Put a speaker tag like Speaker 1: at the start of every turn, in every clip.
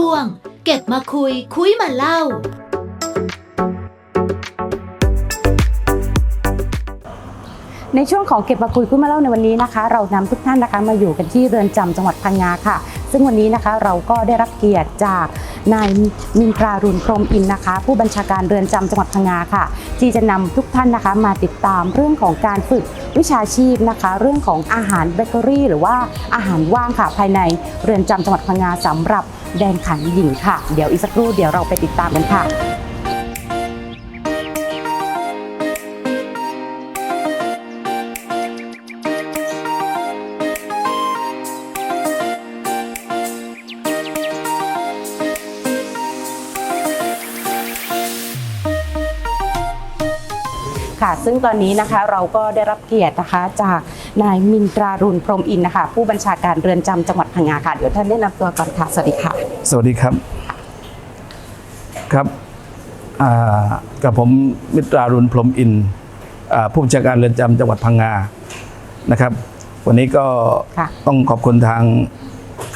Speaker 1: ช่วง เก็บมาคุยคุยมาเล่า
Speaker 2: ในช่วงของเก็บมาคุยคุยมาเล่าในวันนี้นะคะ เรานำทุกท่านนะคะมาอยู่กันที่เรือนจำจังหวัดพังงาค่ะ ซึ่งวันนี้นะคะเราก็ได้รับเกียรติจากนายมินตรารุณพรหมอินทร์นะคะ ผู้บัญชาการเรือนจำจังหวัดพังงาค่ะ ที่จะนำทุกท่านนะคะมาติดตามเรื่องของการฝึกวิชาชีพนะคะ เรื่องของอาหารเบเกอรี่ หรือว่าอาหารว่างค่ะภายในเรือนจำจังหวัดพังงาสำหรับ แดนขันหญิงค่ะ เดี๋ยวอีกสักครู่เดี๋ยวเราไปติดตามกันค่ะค่ะซึ่งตอนนี้นะคะเราก็ได้รับเกียรตินะคะจาก นายมินตรารุณพรหมอินทร์นะคะ ผู้บัญชาการเรือนจำจังหวัดพังงาค่ะเดี๋ยวท่านแนะนำตัวก่อนค่ะสวัสดีค่ะ
Speaker 3: สวัสดีครับครับอ่ากับผมมิตรารุณพรหมอินทร์อ่าผู้บัญชาการเรือนจำจังหวัดพังงานะครับ วันนี้ก็
Speaker 2: ค่ะ
Speaker 3: ต้องขอบคุณทาง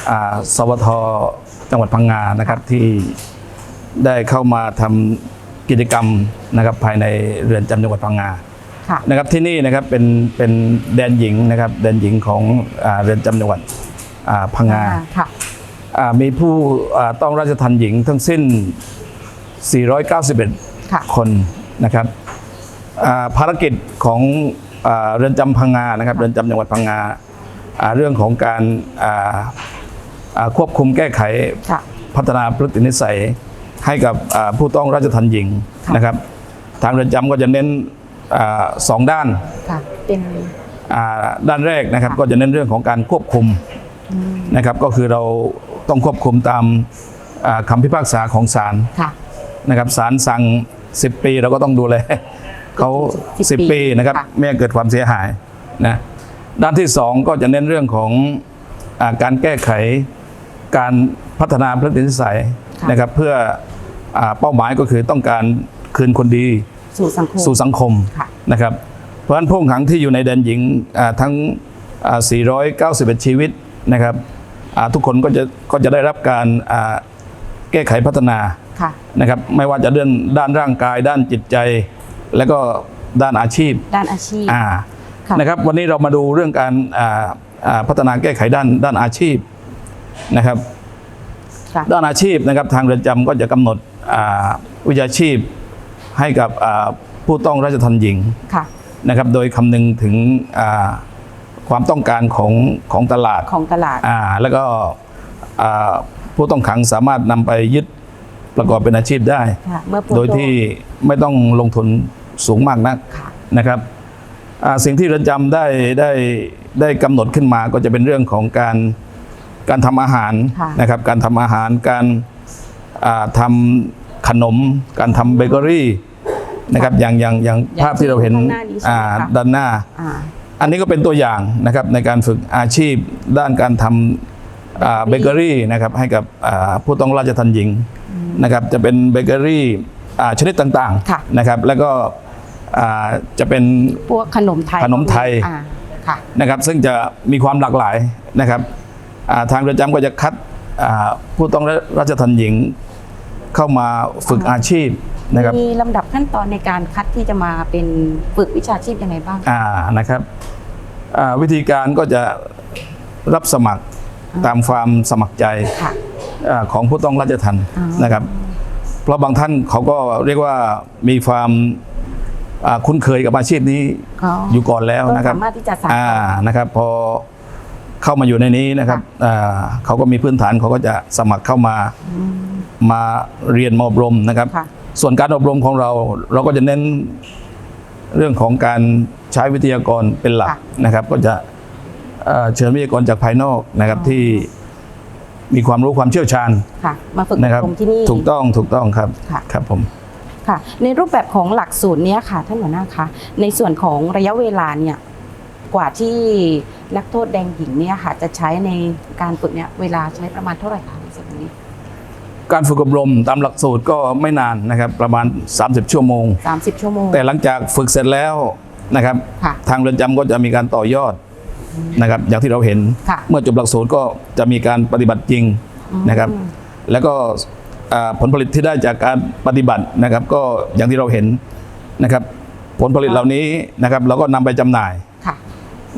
Speaker 3: อ่าสวทจังหวัดพังงานะครับที่ได้เข้ามาทำกิจกรรมนะครับภายในเรือนจำจังหวัดพังงา
Speaker 2: ค่ะ
Speaker 3: นะครับที่นี่นะครับเป็นเป็นแดนหญิงนะครับแดนหญิงของอ่าเรือนจำจังหวัดอ่าพังงา
Speaker 2: ค่ะ
Speaker 3: อ่ามีผู้อ่าต้องราชทันหญิงทั้งสิ้น 491
Speaker 2: ค่ะ
Speaker 3: คนนะครับอ่าภารกิจของอ่าเรือนจำพังงานะครับ
Speaker 2: ค่ะ
Speaker 3: เรือนจำจังหวัดพังงาอ่าเรื่องของการอ่าอ่าควบคุมแก้ไข
Speaker 2: ค่ะ
Speaker 3: พัฒนาพฤตินิสัยให้กับอ่าผู้ต้องราชทันหญิง
Speaker 2: ค่ะ
Speaker 3: นะครับ ทางเรือนจำก็จะเน้นอา สองด้าน
Speaker 2: ค่ะเป็น
Speaker 3: อ่าด้านแรกนะครับ
Speaker 2: ค่ะ
Speaker 3: ก็จะเน้นเรื่องของการควบคุม
Speaker 2: อืม
Speaker 3: นะครับก็คือเราต้องควบคุมตามอ่าคำพิพากษาของศาล
Speaker 2: ค่ะ
Speaker 3: นะครับศาลสั่ง 10 ปีเราก็ต้องดูแลเขา
Speaker 2: 10
Speaker 3: 10ปีนะครับ
Speaker 2: ค่ะ
Speaker 3: ไม่ให้เกิดความเสียหายนะด้านที่ 2 ก็จะเน้นเรื่องของอาการแก้ไขการพัฒนาพฤตินิสัย
Speaker 2: ค่ะ
Speaker 3: นะครับเพื่ออาเป้าหมายก็คือต้องการคืนคนดี
Speaker 2: สู่สังคม
Speaker 3: สู่สังคม
Speaker 2: ค่ะ
Speaker 3: นะครับ เพราะฉะนั้นผู้ต้องขังที่อยู่ในแดนหญิงอ่าทั้งอ่า491 ชีวิตนะครับอ่าทุกคนก็จะก็จะได้รับการอ่าแก้ไขพัฒนา
Speaker 2: ค่ะ
Speaker 3: นะครับไม่ว่าจะเรื่องด้านร่างกายด้านจิตใจ และก็ด้านอาชีพ
Speaker 2: ด้านอาชีพ
Speaker 3: อ่า
Speaker 2: ค่ะ
Speaker 3: นะครับวันนี้เรามาดูเรื่องการอ่าอ่าพัฒนาแก้ไขด้านด้านอาชีพนะครับ
Speaker 2: ค่ะ
Speaker 3: ด้านอาชีพนะครับทางเรือนจำก็จะกำหนดอ่าวิชาชีพ ให้กับอ่าผู้ต้องราชทัณฑ์หญิง
Speaker 2: ค่ะ
Speaker 3: นะครับโดยคำนึงถึงอ่าความต้องการของของตลาด
Speaker 2: ของตลาด
Speaker 3: อ่าแล้วก็อ่าผู้ต้องขังสามารถนำไปยึดประกอบเป็นอาชีพได้
Speaker 2: ค่ะเมื่อผู้
Speaker 3: โดยที่ไม่ต้องลงทุนสูงมากนัก
Speaker 2: ค่ะ
Speaker 3: นะครับอ่าสิ่งที่เรือนจำได้ได้ได้กำหนดขึ้นมาก็จะเป็นเรื่องของการการทำอาหาร
Speaker 2: ค่ะ
Speaker 3: นะครับ การทำอาหารการอ่าทำ ขนม การทำเบเกอรี่นะครับอย่างอย่างอย่าง
Speaker 2: อย่าง
Speaker 3: ภาพที่เราเห็น
Speaker 2: ข้างหน้านี้ใช่ไหม
Speaker 3: อ่า
Speaker 2: คะ
Speaker 3: ด้านหน้า
Speaker 2: อ่า
Speaker 3: อันนี้ก็เป็นตัวอย่างนะครับในการฝึกอาชีพด้านการทำอ่าเบเกอรี่นะครับให้กับอ่าผู้ต้องราชทันหญิงนะครับจะเป็นเบเกอรี่อ่าชนิดต่าง
Speaker 2: ค่ะ
Speaker 3: ๆนะครับแล้วก็อ่าจะเป็น
Speaker 2: พวกขนมไทย
Speaker 3: ขนมไทย
Speaker 2: อ่าค่ะ
Speaker 3: นะครับซึ่งจะมีความหลากหลายนะครับอ่าทางเรือนจำก็จะคัดอ่าผู้ต้องราชทันหญิง เข้ามาฝึกอาชีพนะครับ
Speaker 2: มีลำดับขั้นตอนในการคัดที่จะมาเป็นฝึกวิชาชีพยังไงบ้าง
Speaker 3: อ่านะครับอ่าวิธีการก็จะรับสมัครตามความสมัครใจ
Speaker 2: ค่ะ
Speaker 3: อาของผู้ต้องราชทัน
Speaker 2: อ๋อ
Speaker 3: นะครับ เพราะบางท่านเขาก็เรียกว่ามีความอ่าคุ้นเคยกับอาชีพนี้
Speaker 2: อ๋อ
Speaker 3: อยู่ก่อนแล้ว
Speaker 2: ก็
Speaker 3: นะครับ
Speaker 2: สามารถที่จะสาน
Speaker 3: อ่า
Speaker 2: ต่อ
Speaker 3: นะครับพอ เข้ามาอยู่ในนี้นะครับอ่าเขาก็มีพื้นฐานเขาก็จะสมัครเข้ามามาเรียนมาอบรมนะครับ
Speaker 2: ค่ะ
Speaker 3: ส่วนการอบรมของเราเราก็จะเน้นเรื่องของการใช้วิทยากรเป็นหลัก
Speaker 2: ค่ะ
Speaker 3: นะครับ ก็จะเอ่อเชิญวิทยากรจากภายนอกนะครับที่มีความรู้ความเชี่ยวชาญ
Speaker 2: ค่ะมาฝึก
Speaker 3: นะครับ
Speaker 2: อบรมที่นี่
Speaker 3: ถูกต้องถูกต้องครับ
Speaker 2: ค่ะ
Speaker 3: ครับผม
Speaker 2: ค่ะ ในรูปแบบของหลักสูตรเนี้ยค่ะท่านหัวหน้าคะในส่วนของระยะเวลาเนี่ยกว่าที่ นักโทษแดงหญิงเนี่ยค่ะจะใช้ในการฝึกเนี่ยเวลาใช้ประมาณเท่าไหร่คะในส่วนนี้
Speaker 3: การฝึกอบรมตามหลักสูตรก็ไม่นานนะครับประมาณ 30 ชั่วโมง
Speaker 2: 30 ชั่วโมง
Speaker 3: แต่หลังจากฝึกเสร็จแล้วนะครับ
Speaker 2: ค่ะ
Speaker 3: ทางเรือนจำก็จะมีการต่อยอดนะครับอย่างที่เราเห็น
Speaker 2: ค่ะ
Speaker 3: เมื่อจบหลักสูตรก็จะมีการปฏิบัติจริงนะครับ
Speaker 2: อืม
Speaker 3: แล้วก็อ่าผลผลิตที่ได้จากการปฏิบัตินะครับ ก็อย่างที่เราเห็นนะครับ ผลผลิตเหล่านี้นะครับ เราก็นำไปจำหน่าย
Speaker 2: ค่ะ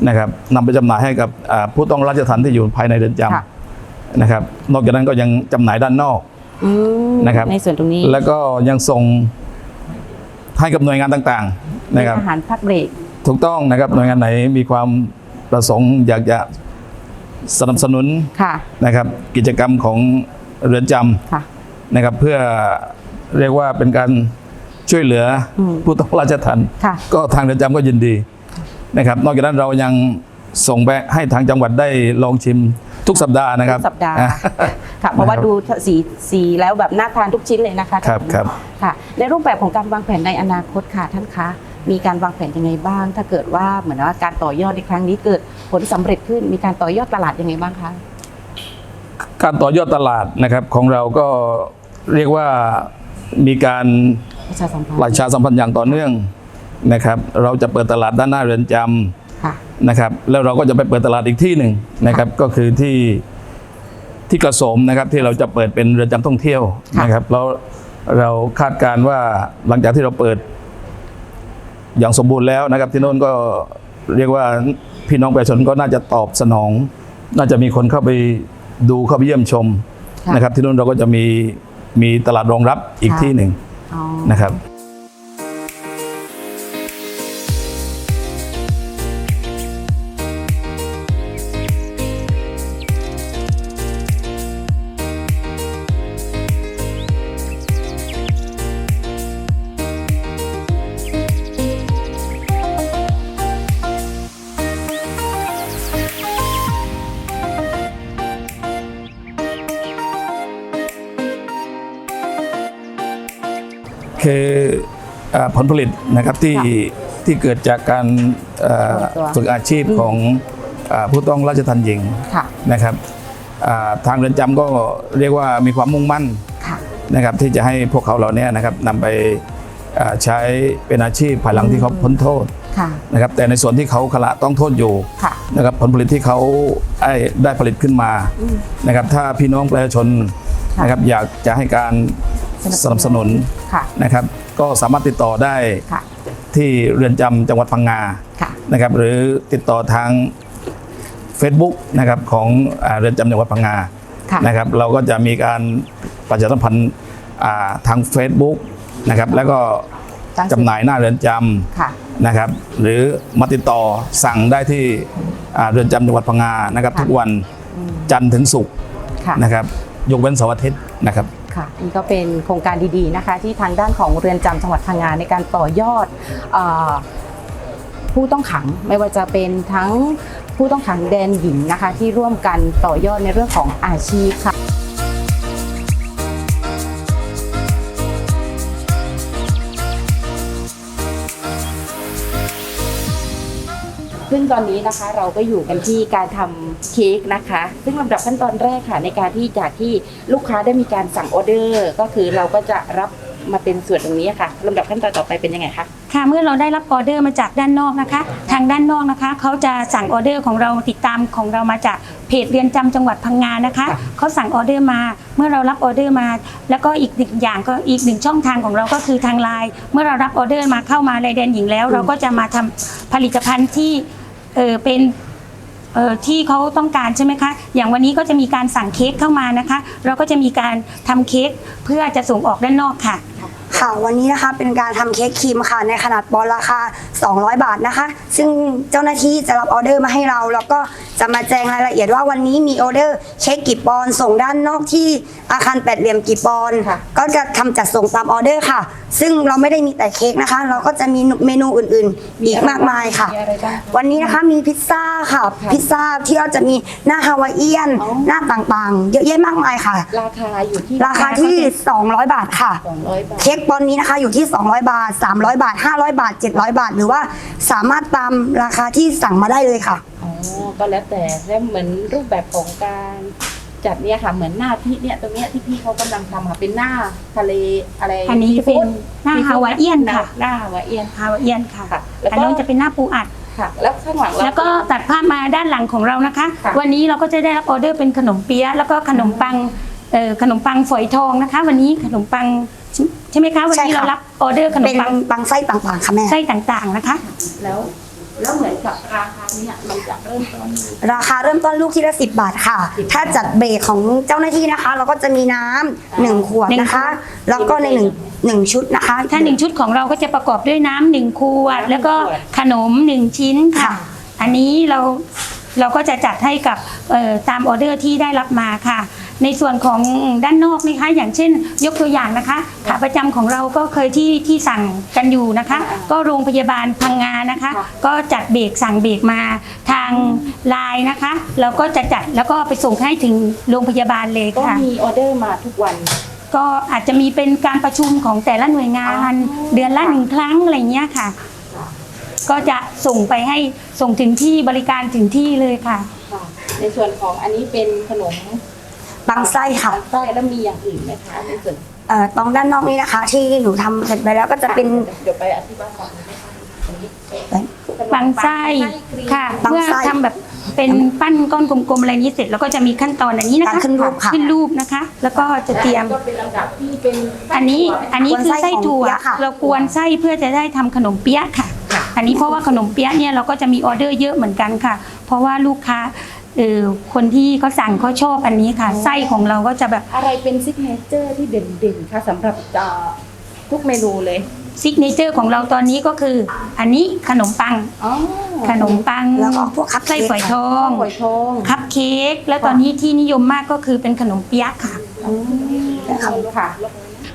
Speaker 3: นะครับนำไปจำหน่ายให้กับอ่าผู้ต้องราชทัณฑ์ที่อยู่ภายในเรือนจ
Speaker 2: ค่ะำ
Speaker 3: นะครับ นอกจากนั้นก็ยังจำหน่ายด้านนอก
Speaker 2: อืม
Speaker 3: นะครับ
Speaker 2: ในส่วนตรงนี้
Speaker 3: แล้วก็ยังส่งให้กับหน่วยงานต่างๆนะครับ
Speaker 2: อาหารพักเบรก
Speaker 3: ถูกต้องนะครับหน่วยงานไหนมีความประสงค์อยากจะสนับสนุน
Speaker 2: ค่ะ
Speaker 3: นะครับ กิจกรรมของเรือนจ
Speaker 2: ค่ะำ
Speaker 3: นะครับ เพื่อเรียกว่าเป็นการช่วยเหลืออ
Speaker 2: ม
Speaker 3: ผู้ต้องราชทัณฑ์
Speaker 2: ค่ะ
Speaker 3: ก็ทางเรือนจำก็ยินดี นะครับ นอกจากนั้นเรายังส่งไปให้ทางจังหวัดได้ลองชิมทุกสัปดาห์นะครับ
Speaker 2: ทุกสัปดาห์
Speaker 3: อะ
Speaker 2: ค่ะเพราะว่า
Speaker 3: นะครับ
Speaker 2: ดูสีสีแล้วแบบน่าทานทุกชิ้นเลยนะคะ
Speaker 3: ครับครับ
Speaker 2: ค่ะ ในรูปแบบของการวางแผนในอนาคตค่ะท่านคะมีการวางแผนยังไงบ้าง ถ้าเกิดว่าเหมือนว่าการต่อยอดในครั้งนี้เกิดผลสำเร็จขึ้นมีการต่อยอดตลาดยังไงบ้างคะ
Speaker 3: การต่อยอดตลาดนะครับของเราก็เรียกว่ามีการ
Speaker 2: ประชาสัมพันธ์
Speaker 3: ประชาสัมพันธ์อย่างต่อเนื่อง นะครับ เราจะเปิดตลาดด้านหน้าเรือนจำ
Speaker 2: ค่ะ
Speaker 3: นะครับ แล้วเราก็จะไปเปิดตลาดอีกที่หนึ่งนะครับ ก็คือที่ที่กระโสมนะครับที่เราจะเปิดเป็นเรือนจำท่องเที่ยว
Speaker 2: ค่ะ
Speaker 3: นะครับแล้วเราคาดการณ์ว่าหลังจากที่เราเปิดอย่างสมบูรณ์แล้วนะครับ ที่โน่นก็เรียกว่าพี่น้องประชาชนก็น่าจะตอบสนอง น่าจะมีคนเข้าไปดูเข้าไปเยี่ยมชม
Speaker 2: ค่ะ
Speaker 3: นะครับ ที่โน่นเราก็จะมีมีตลาดรองรับอีก
Speaker 2: ค่ะ
Speaker 3: ที่หนึ่ง
Speaker 2: อ๋อ
Speaker 3: นะครับ คือเอ่อผลผลิตนะครับที่
Speaker 2: ค่ะ
Speaker 3: ที่เกิดจากการเอ่อ
Speaker 2: ตัว
Speaker 3: ฝึกอาชีพของเอ่อผู้ต้องราชทัณฑ์หญิง
Speaker 2: ค่ะ
Speaker 3: นะครับอ่าทางเรือนจำก็เรียกว่ามีความมุ่งมั่น
Speaker 2: ค่ะ
Speaker 3: นะครับที่จะให้พวกเขาเหล่านี้นะครับนำไปอ่าใช้เป็นอาชีพภายหลังที่เขาพ้นโทษ
Speaker 2: ค่ะ
Speaker 3: นะครับแต่ในส่วนที่เขาขละต้องโทษอยู่
Speaker 2: ค่ะ
Speaker 3: นะครับผลผลิตที่เขาได้ได้ผลิตขึ้นมานะครับถ้าพี่น้องประชาชน
Speaker 2: ค่ะ
Speaker 3: นะครับอยากจะให้การ สนับสนุน
Speaker 2: ค่ะ
Speaker 3: นะครับ ก็สามารถติดต่อได้
Speaker 2: ค่ะ
Speaker 3: ที่เรือนจำจังหวัดพังงา
Speaker 2: ค่ะ
Speaker 3: นะครับ หรือติดต่อทาง Facebook นะครับของอ่าเรือนจำจังหวัดพังงา
Speaker 2: ค่ะ
Speaker 3: นะครับ เราก็จะมีการประชาสัมพันธ์อ่าทาง Facebook นะครับแล้วก็
Speaker 2: ตั้ง
Speaker 3: จำหน่ายหน้าเรือนจ
Speaker 2: ค่ะำ
Speaker 3: นะครับหรือมาติดต่อสั่งได้ที่อ่าเรือนจำจังหวัดพังงานะครับ
Speaker 2: ค่ะ
Speaker 3: ทุกวันจันทร์ถึงศุกร์
Speaker 2: ค่ะ
Speaker 3: นะครับยกเว้นเสาร์อาทิตย์นะครับ
Speaker 2: ค่ะนี่ก็เป็นโครงการดีๆนะคะ ที่ทางด้านของเรือนจำจังหวัดพังงาในการต่อยอดอผู้ต้องขังไม่ว่าจะเป็นทั้งผู้ต้องขังแดนหญิงนะคะ ที่ร่วมกันต่อยอดในเรื่องของอาชีพค่ะ ซึ่งตอนนี้นะคะเราก็อยู่กันที่การทำเค้กนะคะ ซึ่งลำดับขั้นตอนแรกค่ะในการที่จากที่ลูกค้าได้มีการสั่งออเดอร์ ก็คือเราก็จะรับมาเป็นส่วนตรงนี้ค่ะลำดับขั้นตอนต่อไปเป็นยังไงคะ
Speaker 4: ค่ะเมื่อเราได้รับออเดอร์มาจากด้านนอกนะคะ ทางด้านนอกนะคะเขาจะสั่งออเดอร์ของเราติดตามของเรามาจากเพจเรียนจำจังหวัดพังงานะคะ
Speaker 2: ค่ะ
Speaker 4: เขาสั่งออเดอร์มา เมื่อเรารับออเดอร์มา แล้วก็อีกหนึ่งอย่างก็อีกหนึ่งช่องทางของเราก็คือทางไลน์เมื่อเรารับออเดอร์มาเข้ามาในแดนหญิงแล้ว เราก็จะมาทำผลิตภัณฑ์ที่ เออเป็นเอ่อที่เขาต้องการใช่ไหมคะ อย่างวันนี้ก็จะมีการสั่งเค้กเข้ามานะคะ เราก็จะมีการทำเค้กเพื่อจะส่งออกด้านนอกค่ะ
Speaker 5: ค่ะ วันนี้นะคะเป็นการทำเค้กครีมค่ะในขนาดปอนด์ราคา 200 บาทนะคะ ซึ่งเจ้าหน้าที่จะรับออเดอร์มาให้เรา แล้วก็จะมาแจ้งรายละเอียดว่าวันนี้มีออเดอร์เค้กกี่ปอนด์ส่งด้านนอกที่อาคารแปดเหลี่ยมกี่ปอนด์
Speaker 2: ค่ะ
Speaker 5: ก็จะทำจัดส่งตามออเดอร์ค่ะ ซึ่งเราไม่ได้มีแต่เค้กนะคะ เราก็จะมีเมนูอื่นๆอีกมากมายค่ะ
Speaker 2: มีอะไรบ้าง
Speaker 5: วันนี้นะคะมีพิซซ่าค่ะ
Speaker 2: ค่ะ
Speaker 5: พิซซ่าที่เราจะมีหน้าฮาวายเอียน
Speaker 2: อ๋อ
Speaker 5: หน้าต่างๆ เยอะแยะมากมายค่ะ
Speaker 2: ราคาอยู่ที่
Speaker 5: ราคาที่ 200 บาทค่ะ
Speaker 2: สองร้อยบาท
Speaker 5: เค้กปอนด์นี้นะคะอยู่ที่ 200 บาท 300 บาท 500 บาท 700 บาท หรือว่าสามารถตามราคาที่สั่งมาได้เลยค่ะ
Speaker 2: อ๋อ ก็แล้วแต่แล้วเหมือนรูปแบบของการจัดเนี่ยค่ะ เหมือนหน้าที่เนี่ยตรงเนี้ยที่พี่เขากำลังทำค่ะเป็นหน้าทะเลอะไร
Speaker 4: อันนี้จะเป็นหน้า
Speaker 2: ซีฟู้ด
Speaker 4: ฮาวายเอียนค่ะ
Speaker 2: หน้าฮาวายเอียน
Speaker 4: ฮาวายเอียนค่ะ
Speaker 2: ค่ะ แล้วก็
Speaker 4: อันนู้นจะเป็นหน้าปูอัด
Speaker 2: ค่ะ แล้วข้างหลังเรา
Speaker 4: แล้วก็ตัดภาพมาด้านหลังของเรานะคะ
Speaker 2: ค่ะ
Speaker 4: วันนี้เราก็จะได้รับออเดอร์เป็นขนมเปี๊ยะแล้วก็ขนมปังเอ่อขนมปังฝอยทองนะคะ วันนี้ขนมปัง ใช่ใช่ไหมคะวันนี้
Speaker 5: ใช่ค่ะ
Speaker 4: เรารับออเดอร์ขนม
Speaker 5: เป็น
Speaker 4: ปัง
Speaker 5: บางไส้ต่างๆค่ะแม่
Speaker 4: ไส้ต่างๆนะคะ
Speaker 2: แล้ว แล้วเหมือนกับราคาเนี่ยมันจะเริ่มต้น
Speaker 5: ราคาเริ่มต้นลูกที่ละสิบบาทค่ะ ถ้าจัดเบรกของเจ้าหน้าที่นะคะ เราก็จะมีน้ำหนึ่งขวด
Speaker 4: หนึ่ง
Speaker 5: นะคะ
Speaker 4: ขวด
Speaker 5: แล้วก็ในหนึ่งหนึ่งชุดนะคะ
Speaker 4: ถ้าหนึ่งชุดของเราก็จะประกอบด้วยน้ำหนึ่งขวด แล้วก็ขนมหนึ่งชิ้นค่ะ
Speaker 5: ค่ะ
Speaker 4: อันนี้เราเราก็จะจัดให้กับเอ่อตามออเดอร์ที่ได้รับมาค่ะ ในส่วนของด้านนอกนะคะอย่างเช่น ยกตัวอย่างนะคะ ขาประจำของเราก็เคยที่ที่สั่งกันอยู่นะคะ ก็โรงพยาบาลพังงานะคะ ก็จัดเบรกสั่งเบรกมาทางไลน์นะคะเราก็จะจัดแล้วก็ไปส่งให้ถึงโรงพยาบาลเลย
Speaker 2: ก็
Speaker 4: ค่ะ
Speaker 2: มีออเดอร์มาทุกวัน
Speaker 4: ก็อาจจะมีเป็นการประชุมของแต่ละหน่วยงาน เดือนละหนึ่งครั้งอะไรเงี้ยค่ะ ก็จะส่งไปให้ส่งถึงที่บริการถึงที่เลยค่ะ
Speaker 2: ค่ะในส่วนของอันนี้เป็นขนม
Speaker 5: บางไส้ค่ะ
Speaker 2: ไส้แล้วมีอย่างอื่นไหมคะในส่วน
Speaker 5: เอ่อตรงด้านนอกนี้นะคะ ที่หนูทำเสร็จไปแล้วก็จะเป็น
Speaker 2: เดี๋ยวไปอธิบายก่อนนะคะอันนี้
Speaker 4: บางไส้ค่ะ
Speaker 5: บาง
Speaker 4: เพื่อ
Speaker 5: ไส้
Speaker 4: ทำแบบเป็นปั้นก้อนกลมๆอะไรนี้เสร็จแล้วก็จะมีขั้นตอนอันนี้นะคะ
Speaker 5: การขึ้นรูปค่ะ
Speaker 4: ขึ้นรูปนะคะ แล้วก็จะเตรียม
Speaker 2: ก็เป็นลำดับที่เป็น
Speaker 4: อันนี้อันนี้คือไส้ถั่ว
Speaker 5: กวนไส้ของเปี๊ยะค่ะ
Speaker 4: เรากวนไส้เพื่อจะได้ทำขนมเปี๊ยะค่ะ อันนี้เพราะว่าขนมเปี๊ยะเนี่ยเราก็จะมีออเดอร์เยอะเหมือนกันค่ะ เพราะว่าลูกค้า เออคนที่เขาสั่งเขาชอบอันนี้ค่ะ ไส้ของเราก็จะแบบ
Speaker 2: อะไรเป็นซิกเนเจอร์ที่เด่นๆคะสำหรับอ่าทุกเมนูเลย
Speaker 4: ซิกเนเจอร์ของเราตอนนี้ก็คือ อันนี้ขนมปัง
Speaker 2: อ๋อ
Speaker 4: ขนมปัง
Speaker 5: แล้วก็พวกคัพเค้
Speaker 4: ไส้
Speaker 5: ก
Speaker 4: ฝอยทอง
Speaker 2: หอยทอง
Speaker 4: คัพเค้กแล้วตอนนี้ที่นิยมมากก็คือเป็นขนมเปี๊ยะค่ะ
Speaker 2: ค่ะ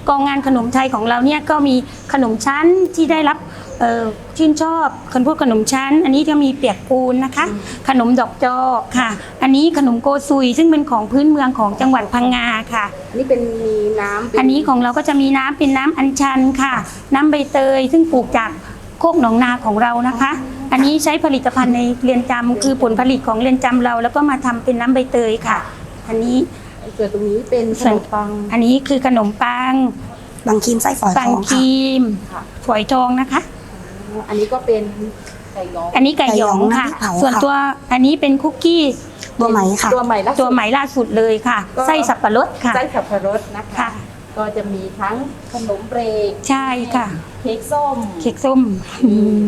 Speaker 4: กองงานขนมไทยของเราเนี่ยก็มีขนมชั้นที่ได้รับ เอ่อชื่นชอบคนพวกขนมชั้น อันนี้จะมีเปียกปูนนะคะ ขนมดอกจอกค่ะ อันนี้ขนมโกซุยซึ่งเป็นของพื้นเมืองของจังหวัดพังงาค่ะ
Speaker 2: นี่เป็นมีน้ำเป็
Speaker 4: อันนี้ของเราก็จะมีน้ำเป็นน้ำอัญชันค่ะ น้ำใบเตย ซึ่งปลูกจากโคกหนองนาของเรานะคะ อันนี้ใช้ผลิตภัณฑ์ในเรือนจำคือผลผลิตของเรือนจำเรา แล้วก็มาทำเป็นน้ำใบเตยค่ะ อันนี้
Speaker 2: ส่วนตรงนี้เป็นขนมปัง
Speaker 4: อันนี้คือขนมปัง
Speaker 5: บางครีมไส้ฝอย
Speaker 4: ปั
Speaker 5: ท
Speaker 4: ง
Speaker 5: อง
Speaker 4: ค
Speaker 5: ค่ะ
Speaker 4: รีม
Speaker 2: ค่ะ
Speaker 4: ฝอยทองนะคะ
Speaker 2: อันนี้ก็เป็นไก่ยอง
Speaker 4: อันนี้ไก่หยองค่ะ ส่วนตัวอันนี้เป็นคุกกี้
Speaker 5: ตัวไหมค่ะ
Speaker 2: ตัวใหม่ล่าสุด
Speaker 4: ตัวใหม่ล่าสุดเลยค่ะ
Speaker 2: ก็
Speaker 4: ไส้สับปะรดค่ะ
Speaker 2: ไส้สับปะรดนะคะ
Speaker 4: ค่ะ
Speaker 2: ก็จะมีทั้งขนมเบรก
Speaker 4: ใช่ค่ะ
Speaker 2: เค้กส้ม
Speaker 4: เค้กส้มอืม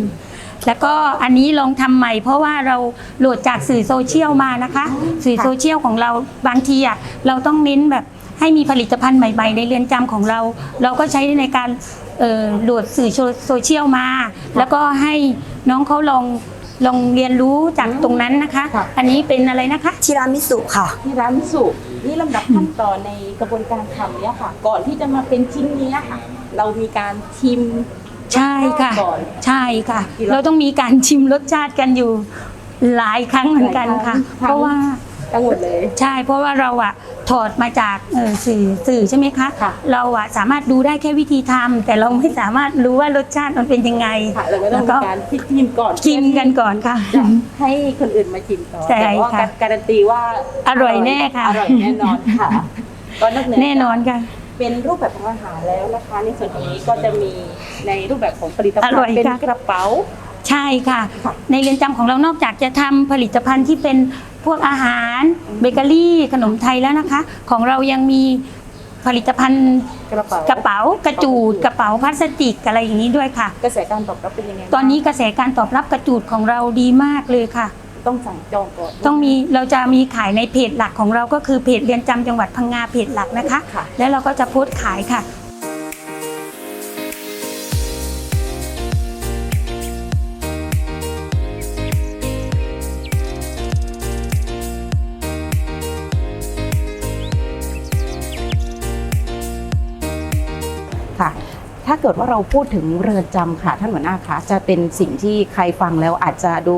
Speaker 4: แล้วก็อันนี้ลองทำใหม่ เพราะว่าเราโหลดจากสื่อโซเชียลมานะคะ สื่อโซเชียลของเราบางทีอะเราต้องเน้นแบบให้มีผลิตภัณฑ์ใหม่ ๆ ในเรือนจำของเรา เราก็ใช้ในการเอ่อ โหลดสื่อโซเชียลมา แล้วก็ให้น้องเขาลองลองเรียนรู้จากตรงนั้นนะคะอันนี้เป็นอะไรนะคะ
Speaker 5: ทีรามิสุค่ะ
Speaker 2: ที่ร้านมิสุนี่ลำดับขั้นตอนในกระบวนการทำเนี่ยค่ะ ก่อนที่จะมาเป็นชิ้นเนี้ยค่ะ เรามีการชิม
Speaker 4: ใช่ค่ะ
Speaker 2: ก่อน
Speaker 4: ใช่ค่ะ
Speaker 2: กี่รอบ
Speaker 4: เราต้องมีการชิมรสชาติกันอยู่หลายครั้งเหมือนกันค่ะ
Speaker 2: หลายครั้ง
Speaker 4: เพราะว่า
Speaker 2: ทั้งหมดเลย
Speaker 4: ใช่เพราะว่าเราอะถอดมาจากเอ่อสื่อสื่อใช่ไหมคะ
Speaker 2: ค่ะ
Speaker 4: เราอะสามารถดูได้แค่วิธีทำแต่เราไม่สามารถรู้ว่ารสชาติมันเป็นยังไง
Speaker 2: ค่ะเราก็ต้อง
Speaker 4: แล้ว
Speaker 2: มีการคิดชิมก่อน
Speaker 4: กินกันก่อนค่ะ
Speaker 2: จะให้คนอื่นมาชิมต่อ
Speaker 4: ใช่
Speaker 2: แต่ว่า
Speaker 4: ค่ะ
Speaker 2: การันตีว่า
Speaker 4: อร่อยแน่ค่ะ
Speaker 2: อร่อยแน่นอนค่ะก็นอกเหนือ
Speaker 4: แน่นอนค่ะ
Speaker 2: เป็นรูปแบบของอาหารแล้วนะคะ ในส่วนตรงนี้ก็จะมีในรูปแบบของผลิตภัณ
Speaker 4: อร่อย
Speaker 2: ฑ์เป็น
Speaker 4: ค่ะ
Speaker 2: กระเป๋า
Speaker 4: ใช่ค่ะ
Speaker 2: ค่ะ
Speaker 4: ในเรือนจำของเรานอกจากจะทำผลิตภัณฑ์ที่เป็น พวกอาหารเบเกอรี่ขนมไทยแล้วนะคะ ของเรายังมีผลิตภัณฑ์
Speaker 2: กระเป๋าก
Speaker 4: ระเป๋ากระจูดกระเป๋าพลาสติกอะไรอย่างนี้ด้วยค่ะ
Speaker 2: กระแสการตอบรับเป็นยังไงบ้าง
Speaker 4: ตอนนี้กระแสการตอบรับกระจูดของเราดีมากเลยค่ะ
Speaker 2: ต้องสั่งจองก่อน
Speaker 4: ต้องมีเราจะมีขายในเพจหลักของเราก็คือเพจเรียนจำจังหวัดพังงาเพจหลักนะคะ
Speaker 2: ค่ะ
Speaker 4: แล้วเราก็จะโพสต์ขายค่ะ
Speaker 2: ค่ะ ถ้าเกิดว่าเราพูดถึงเรือนจำค่ะท่านหัวหน้าคะจะเป็นสิ่งที่ใครฟังแล้วอาจจะดู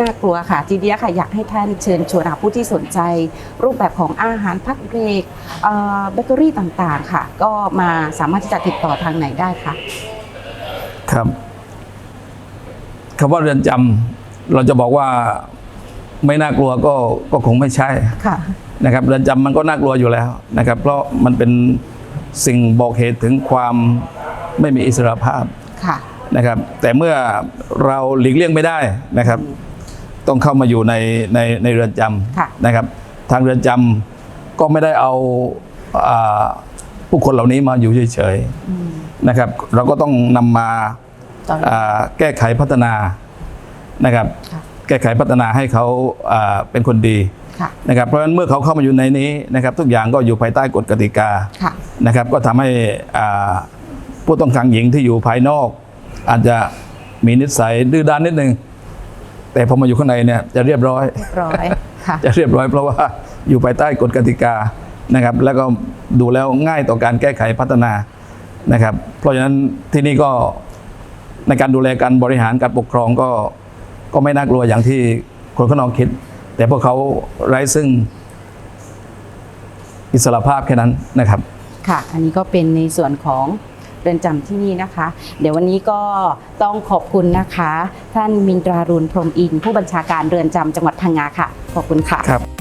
Speaker 2: น่ากลัวค่ะทีเดียวค่ะอยากให้ท่านเชิญชวนหาผู้ที่สนใจ รูปแบบของอาหารพักเบรกเอ่อเบเกอรี่ต่างๆค่ะ ก็มาสามารถที่จะติดต่อทางไหนได้คะ
Speaker 3: ครับคำว่าเรือนจำเราจะบอกว่าไม่น่ากลัวก็ก็คงไม่ใช่
Speaker 2: ค่ะ
Speaker 3: นะครับเรือนจำมันก็น่ากลัวอยู่แล้วนะครับ เพราะมันเป็นสิ่งบอกเหตุถึงความ ไม่มีอิสรภาพ
Speaker 2: ค่ะ
Speaker 3: นะครับแต่เมื่อเราหลีกเลี่ยงไม่ได้นะครับ ต้องเข้ามาอยู่ในในในเรือนจ
Speaker 2: ค่ะำ
Speaker 3: นะครับ ทางเรือนจำก็ไม่ได้เอาอ่าผู้คนเหล่านี้มาอยู่เฉยๆนะครับ เราก็ต้องนำมา
Speaker 2: ตอน
Speaker 3: อ่าแก้ไขพัฒนานะครับ
Speaker 2: ค่ะ
Speaker 3: แก้ไขพัฒนาให้เขาอ่าเป็นคนดี
Speaker 2: ค่ะ
Speaker 3: นะครับเพราะฉะนั้นเมื่อเขาเข้ามาอยู่ในนี้นะครับ ทุกอย่างก็อยู่ภายใต้กฎกติกา
Speaker 2: ค่ะ
Speaker 3: นะครับ ก็ทำให้อ่า ผู้ต้องขังหญิงที่อยู่ภายนอก อาจจะมีนิสัยดื้อด้านนิดนึง แต่พอมาอยู่ข้างในเนี่ยจะเรียบร้อย
Speaker 2: ร้อยค่ะ
Speaker 3: จะเรียบร้อยเพราะว่าอยู่ภายใต้กฎกติกานะครับ แล้วก็ดูแล้วง่ายต่อการแก้ไขพัฒนานะครับ เพราะฉะนั้นที่นี่ก็ในการดูแลการบริหารการปกครองก็ก็ไม่น่ากลัวอย่างที่คนข้างนอกคิด แต่พวกเขาไร้ซึ่งอิสระภาพแค่นั้นนะครับ
Speaker 2: ค่ะ อันนี้ก็เป็นในส่วนของ เรือนจำที่นี่นะคะ เดี๋ยววันนี้ก็ต้องขอบคุณนะคะ ท่านมินตรารุณพรมอินทร์ผู้บัญชาการเรือนจำจังหวัดพังงาค่ะ ขอบคุณค่ะ
Speaker 3: ครับ